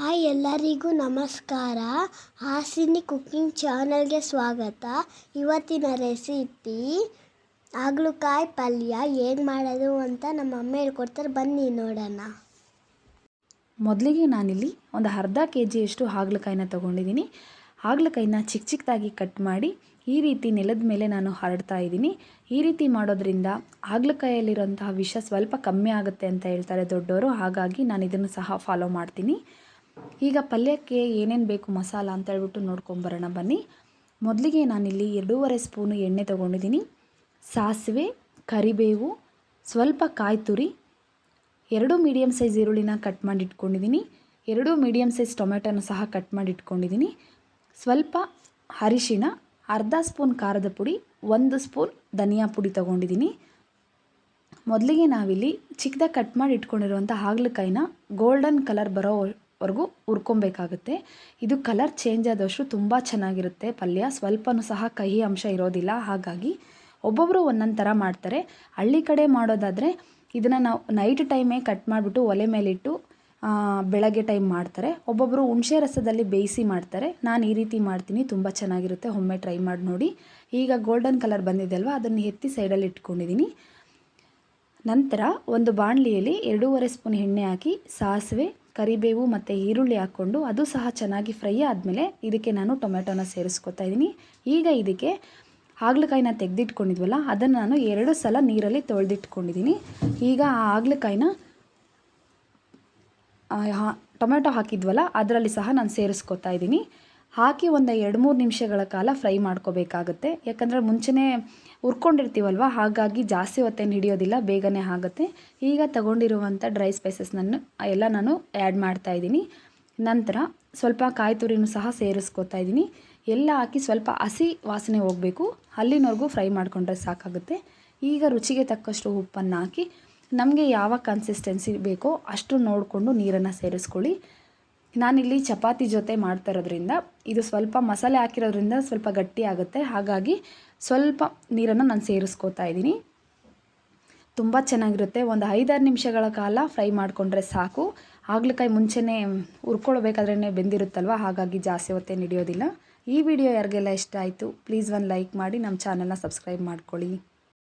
Hi ಎಲ್ಲರಿಗೂ ನಮಸ್ಕಾರ. Hasini cooking ಚಾನಲ್ಗೆ ಸ್ವಾಗತ. ಇವತ್ತಿನ ರೆಸಿಪಿ ಹಾಗಲಕಾಯಿ ಪಲ್ಯ ಹೇಗೆ ಮಾಡೋದು ಅಂತ ನಮ್ಮ ಅಮ್ಮ ಹೇಳ್ಕೊಡ್ತಾರೆ. ಬನ್ನಿ ನೋಡೋಣ. ಮೊದಲಿಗೆ ನಾನಿಲ್ಲಿ ಒಂದು ಅರ್ಧ ಕೆ ಜಿಯಷ್ಟು ಹಾಗಲಕಾಯಿನ ತೊಗೊಂಡಿದ್ದೀನಿ. ಹಾಗಲಕಾಯಿನ ಚಿಕ್ಕ ಚಿಕ್ಕದಾಗಿ ಕಟ್ ಮಾಡಿ ಈ ರೀತಿ ನೆಲದ ಮೇಲೆ ನಾನು ಹರಡ್ತಾ ಇದ್ದೀನಿ. ಈ ರೀತಿ ಮಾಡೋದ್ರಿಂದ ಹಾಗಲಕಾಯಲ್ಲಿರೋಂತಹ ವಿಷ ಸ್ವಲ್ಪ ಕಮ್ಮಿ ಆಗುತ್ತೆ ಅಂತ ಹೇಳ್ತಾರೆ ದೊಡ್ಡವರು ಹಾಗಾಗಿ ನಾನು ಇದನ್ನು ಸಹ ಫಾಲೋ ಮಾಡ್ತೀನಿ. ಈಗ ಪಲ್ಯಕ್ಕೆ ಏನೇನು ಬೇಕು ಮಸಾಲ ಅಂತ ಹೇಳ್ಬಿಟ್ಟು ನೋಡ್ಕೊಂಬರೋಣ ಬನ್ನಿ. ಮೊದಲಿಗೆ ನಾನಿಲ್ಲಿ ಎರಡೂವರೆ ಸ್ಪೂನು ಎಣ್ಣೆ ತೊಗೊಂಡಿದ್ದೀನಿ. ಸಾಸಿವೆ, ಕರಿಬೇವು, ಸ್ವಲ್ಪ ಕಾಯಿ ತುರಿ ಎರಡು ಮೀಡಿಯಮ್ ಸೈಜ್ ಈರುಳ್ಳಿನ ಕಟ್ ಮಾಡಿ ಇಟ್ಕೊಂಡಿದ್ದೀನಿ. ಎರಡು ಮೀಡಿಯಮ್ ಸೈಜ್ ಟೊಮೆಟೊನ ಸಹ ಕಟ್ ಮಾಡಿ ಇಟ್ಕೊಂಡಿದ್ದೀನಿ. ಸ್ವಲ್ಪ ಅರಿಶಿಣ, ಅರ್ಧ ಸ್ಪೂನ್ ಖಾರದ ಪುಡಿ, ಒಂದು ಸ್ಪೂನ್ ಧನಿಯಾ ಪುಡಿ ತೊಗೊಂಡಿದ್ದೀನಿ. ಮೊದಲಿಗೆ ನಾವಿಲ್ಲಿ ಚಿಕ್ಕದಾಗಿ ಕಟ್ ಮಾಡಿ ಇಟ್ಕೊಂಡಿರುವಂಥ ಹಾಗಲಕಾಯಿನ ಗೋಲ್ಡನ್ ಕಲರ್ ಬರೋವರೆಗೂ ಹುರ್ಕೊಬೇಕಾಗುತ್ತೆ. ಇದು ಕಲರ್ ಚೇಂಜ್ ಆದಷ್ಟು ತುಂಬ ಚೆನ್ನಾಗಿರುತ್ತೆ ಪಲ್ಯ. ಸ್ವಲ್ಪನೂ ಸಹ ಕಹಿ ಅಂಶ ಇರೋದಿಲ್ಲ. ಹಾಗಾಗಿ ಒಬ್ಬೊಬ್ಬರು ಒಂದೊಂದು ಥರ ಮಾಡ್ತಾರೆ. ಹಳ್ಳಿ ಕಡೆ ಮಾಡೋದಾದರೆ ಇದನ್ನು ನಾವು ನೈಟ್ ಟೈಮೇ ಕಟ್ ಮಾಡಿಬಿಟ್ಟು ಒಲೆ ಮೇಲಿಟ್ಟು ಬೆಳಗ್ಗೆ ಟೈಮ್ ಮಾಡ್ತಾರೆ. ಒಬ್ಬೊಬ್ಬರು ಹುಣಸೆ ರಸದಲ್ಲಿ ಬೇಯಿಸಿ ಮಾಡ್ತಾರೆ. ನಾನು ಈ ರೀತಿ ಮಾಡ್ತೀನಿ. ತುಂಬ ಚೆನ್ನಾಗಿರುತ್ತೆ. ಒಮ್ಮೆ ಟ್ರೈ ಮಾಡಿ ನೋಡಿ. ಈಗ ಗೋಲ್ಡನ್ ಕಲರ್ ಬಂದಿದೆ ಅಲ್ವಾ? ಅದನ್ನು ಎತ್ತಿ ಸೈಡಲ್ಲಿ ಇಟ್ಕೊಂಡಿದ್ದೀನಿ ನಂತರ ಒಂದು ಬಾಣಲಿಯಲ್ಲಿ ಎರಡೂವರೆ ಸ್ಪೂನ್ ಎಣ್ಣೆ ಹಾಕಿ ಸಾಸಿವೆ ಕರಿಬೇವು ಮತ್ತು ಈರುಳ್ಳಿ ಹಾಕ್ಕೊಂಡು ಅದು ಸಹ ಚೆನ್ನಾಗಿ ಫ್ರೈ ಆದಮೇಲೆ ಇದಕ್ಕೆ ನಾನು ಟೊಮೆಟೊನ ಸೇರಿಸ್ಕೊತಾ ಇದ್ದೀನಿ. ಈಗ ಇದಕ್ಕೆ ಹಾಗಲಕಾಯಿನ ತೆಗೆದಿಟ್ಕೊಂಡಿದ್ವಲ್ಲ, ಅದನ್ನು ನಾನು ಎರಡು ಸಲ ನೀರಲ್ಲಿ ತೊಳೆದಿಟ್ಕೊಂಡಿದ್ದೀನಿ. ಈಗ ಆ ಹಾಗಲಕಾಯಿನ ಟೊಮೆಟೊ ಹಾಕಿದ್ವಲ್ಲ, ಅದರಲ್ಲಿ ಸಹ ನಾನು ಸೇರಿಸ್ಕೊತಾ ಇದ್ದೀನಿ. ಹಾಕಿ ಒಂದು ಎರಡು ಮೂರು ನಿಮಿಷಗಳ ಕಾಲ ಫ್ರೈ ಮಾಡ್ಕೋಬೇಕಾಗುತ್ತೆ. ಯಾಕಂದರೆ ಮುಂಚೆನೇ ಉರ್ಕೊಂಡಿರ್ತೀವಲ್ವ ಹಾಗಾಗಿ ಜಾಸ್ತಿ ಹೊತ್ತೇನು ಹಿಡಿಯೋದಿಲ್ಲ, ಬೇಗನೆ ಆಗುತ್ತೆ. ಈಗ ತಗೊಂಡಿರುವಂಥ ಡ್ರೈ ಸ್ಪೈಸಸ್ನನ್ನು ಎಲ್ಲ ನಾನು ಆ್ಯಡ್ ಮಾಡ್ತಾ ಇದ್ದೀನಿ. ನಂತರ ಸ್ವಲ್ಪ ಕಾಯಿ ತುರಿನೂ ಸಹ ಸೇರಿಸ್ಕೊತಾ ಇದ್ದೀನಿ. ಎಲ್ಲ ಹಾಕಿ ಸ್ವಲ್ಪ ಹಸಿ ವಾಸನೆ ಹೋಗಬೇಕು. ಅಲ್ಲಿನವರೆಗೂ ಫ್ರೈ ಮಾಡಿಕೊಂಡ್ರೆ ಸಾಕಾಗುತ್ತೆ. ಈಗ ರುಚಿಗೆ ತಕ್ಕಷ್ಟು ಉಪ್ಪನ್ನು ಹಾಕಿ, ನಮಗೆ ಯಾವ ಕನ್ಸಿಸ್ಟೆನ್ಸಿ ಬೇಕೋ ಅಷ್ಟು ನೋಡಿಕೊಂಡು ನೀರನ್ನು ಸೇರಿಸ್ಕೊಳ್ಳಿ. ನಾನಿಲ್ಲಿ ಚಪಾತಿ ಜೊತೆ ಮಾಡ್ತಾ ಇರೋದ್ರಿಂದ ಇದು ಸ್ವಲ್ಪ ಮಸಾಲೆ ಹಾಕಿರೋದ್ರಿಂದ ಸ್ವಲ್ಪ ಗಟ್ಟಿ ಆಗುತ್ತೆ. ಹಾಗಾಗಿ ಸ್ವಲ್ಪ ನೀರನ್ನು ನಾನು ಸೇರಿಸ್ಕೋತಾ ಇದ್ದೀನಿ. ತುಂಬ ಚೆನ್ನಾಗಿರುತ್ತೆ. ಒಂದು ಐದಾರು ನಿಮಿಷಗಳ ಕಾಲ ಫ್ರೈ ಮಾಡಿಕೊಂಡ್ರೆ ಸಾಕು. ಹಾಗಲಕಾಯಿ ಮುಂಚೆನೇ ಹುರ್ಕೊಳ್ಬೇಕಾದ್ರೇ ಬೆಂದಿರುತ್ತಲ್ವ? ಹಾಗಾಗಿ ಜಾಸ್ತಿ ಹೊತ್ತೇನು ನಡೆಯೋದಿಲ್ಲ ಈ ವಿಡಿಯೋ ಯಾರಿಗೆಲ್ಲ ಇಷ್ಟ ಆಯಿತು, ಪ್ಲೀಸ್ ಒಂದು ಲೈಕ್ ಮಾಡಿ, ನಮ್ಮ ಚಾನಲ್ನ ಸಬ್ಸ್ಕ್ರೈಬ್ ಮಾಡ್ಕೊಳ್ಳಿ.